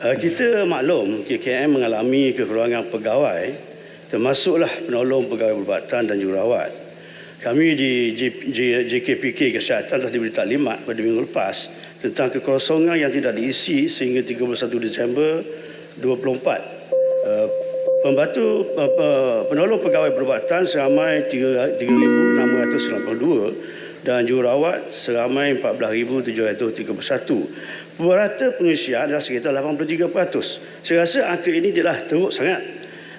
Uh, kita maklum KKM mengalami kekurangan pegawai termasuklah penolong pegawai perubatan dan jururawat. Kami di JKPK Kesihatan telah diberi taklimat pada minggu lepas tentang kekosongan yang tidak diisi sehingga 31 Disember 24. Uh, pembantu uh, penolong pegawai perubatan seramai 3,692 dan jururawat seramai 14,731. Purata pengisian adalah sekitar 83%. Saya rasa angka ini tidaklah teruk sangat.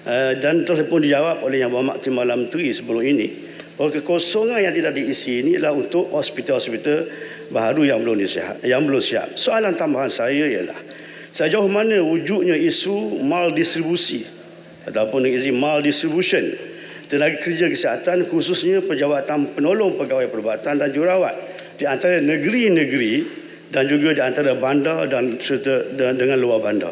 Uh, dan telah pun dijawab oleh Yang Berhormat Tim Malam Teri sebelum ini bahawa kekosongan yang tidak diisi ini adalah untuk hospital-hospital baru yang belum siap. Yang belum siap. Soalan tambahan saya ialah sejauh mana wujudnya isu mal distribusi ataupun isu mal distribution tenaga kerja kesihatan khususnya pejawatan penolong pegawai perubatan dan jurawat di antara negeri-negeri dan juga di antara bandar dan serta dengan luar bandar.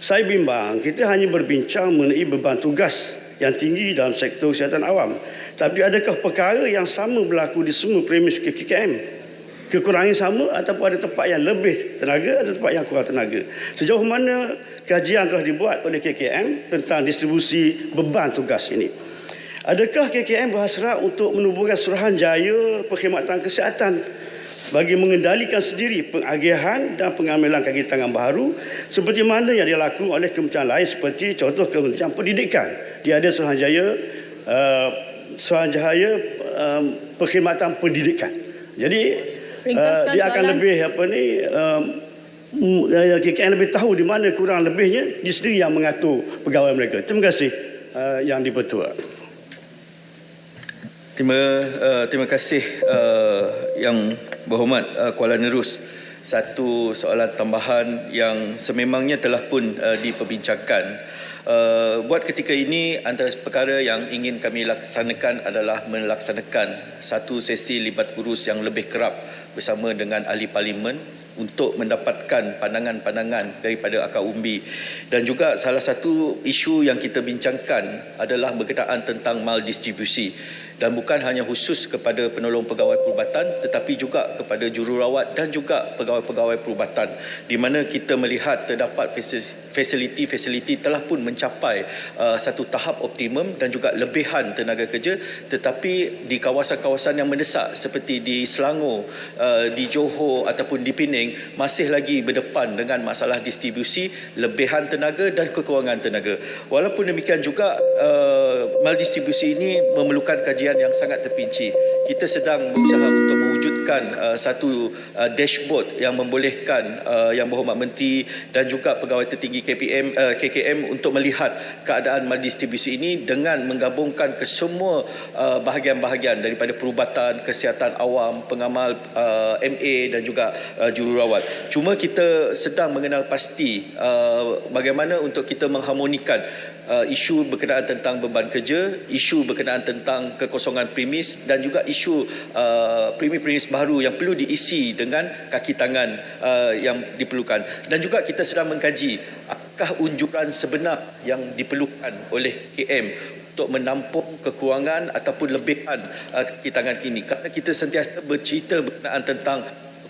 Saya bimbang kita hanya berbincang mengenai beban tugas yang tinggi dalam sektor kesihatan awam. Tapi adakah perkara yang sama berlaku di semua premis KKM? Kekurangan sama ataupun ada tempat yang lebih tenaga atau tempat yang kurang tenaga. Sejauh mana kajian telah dibuat oleh KKM tentang distribusi beban tugas ini? Adakah KKM berhasrat untuk menubuhkan Suruhanjaya Perkhidmatan Kesihatan bagi mengendalikan sendiri pengagihan dan pengambilan kaki tangan baru seperti mana yang dilakukan oleh kementerian lain seperti contoh kementerian pendidikan. Dia ada Suruhanjaya uh, Suruhanjaya um, perkhidmatan pendidikan. Jadi uh, dia akan soalan. lebih apa ni um, KKN lebih tahu di mana kurang lebihnya dia sendiri yang mengatur pegawai mereka. Terima kasih uh, yang dipertua. Terima uh, terima kasih uh, yang berhormat uh, Kuala Nerus. Satu soalan tambahan yang sememangnya telah pun uh, diperbincangkan. Uh, buat ketika ini antara perkara yang ingin kami laksanakan adalah melaksanakan satu sesi libat urus yang lebih kerap bersama dengan ahli parlimen untuk mendapatkan pandangan-pandangan daripada akar umbi. Dan juga salah satu isu yang kita bincangkan adalah berkaitan tentang maldistribusi. Dan bukan hanya khusus kepada penolong pegawai perubatan tetapi juga kepada jururawat dan juga pegawai-pegawai perubatan. Di mana kita melihat terdapat fasiliti-fasiliti telah pun mencapai uh, satu tahap optimum dan juga lebihan tenaga kerja. Tetapi di kawasan-kawasan yang mendesak seperti di Selangor, uh, di Johor ataupun di Pening masih lagi berdepan dengan masalah distribusi lebihan tenaga dan kekurangan tenaga. Walaupun demikian juga uh, maldistribusi ini memerlukan kajian yang sangat terpinci. Kita sedang berusaha untuk mewujudkan uh, satu uh, dashboard yang membolehkan uh, yang berhormat menteri dan juga pegawai tertinggi KPM uh, KKM untuk melihat keadaan maldistribusi ini dengan menggabungkan ke semua uh, bahagian-bahagian daripada perubatan, kesihatan awam, pengamal uh, MA dan juga uh, jururawat. Cuma kita sedang mengenal pasti uh, bagaimana untuk kita mengharmonikan uh, isu berkenaan tentang beban kerja, isu berkenaan tentang kekosongan premis dan juga isu uh, premis-premis baru yang perlu diisi dengan kaki tangan uh, yang diperlukan. Dan juga kita sedang mengkaji apakah unjuran sebenar yang diperlukan oleh KM untuk menampung kekurangan ataupun lebihan uh, kaki tangan kini. Kerana kita sentiasa bercerita berkenaan tentang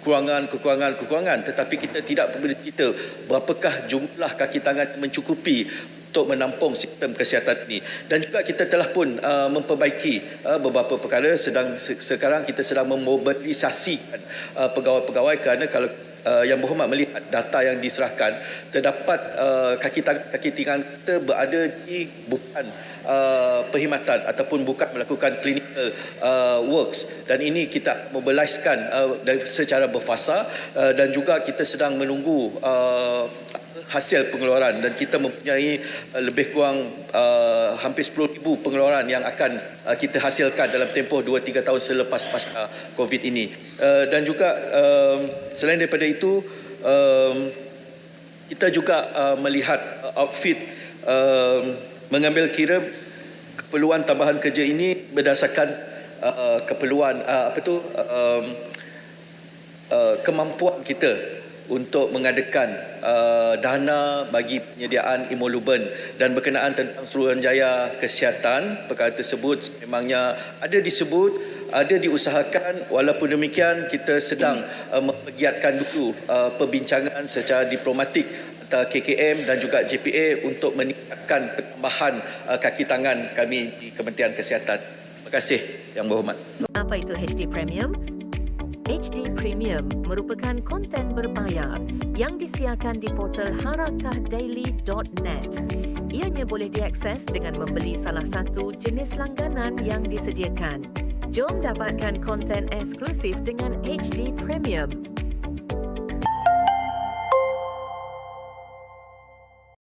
kekurangan, kekurangan, kekurangan tetapi kita tidak bercerita berapakah jumlah kaki tangan mencukupi untuk menampung sistem kesihatan ini. Dan juga kita telah pun uh, memperbaiki uh, beberapa perkara sedang se- sekarang kita sedang memobilisasikan uh, pegawai-pegawai kerana kalau uh, yang berhormat melihat data yang diserahkan terdapat uh, kaki tangan kaki tangan kita berada di bukan uh, perkhidmatan ataupun bukan melakukan clinical uh, works. Dan ini kita mobiliskan uh, secara berfasa uh, dan juga kita sedang menunggu uh, hasil pengeluaran dan kita mempunyai uh, lebih kurang uh, hampir 10,000 pengeluaran yang akan uh, kita hasilkan dalam tempoh 2-3 tahun selepas pasca COVID ini. Uh, dan juga um, selain daripada itu, um, kita juga uh, melihat uh, outfit um, mengambil kira keperluan tambahan kerja ini berdasarkan uh, keperluan uh, apa tu uh, uh, kemampuan kita untuk mengadakan uh, dana bagi penyediaan immoluben dan berkenaan tentang Suruhanjaya Kesihatan perkara tersebut memangnya ada disebut ada diusahakan walaupun demikian kita sedang uh, mempergiatkan dulu uh, perbincangan secara diplomatik antara KKM dan juga JPA untuk meningkatkan penambahan uh, kaki tangan kami di Kementerian Kesihatan. Terima kasih Yang Berhormat. Apa itu HD Premium? HD Premium merupakan konten berbayar yang disiarkan di portal harakahdaily.net. Ianya boleh diakses dengan membeli salah satu jenis langganan yang disediakan. Jom dapatkan konten eksklusif dengan HD Premium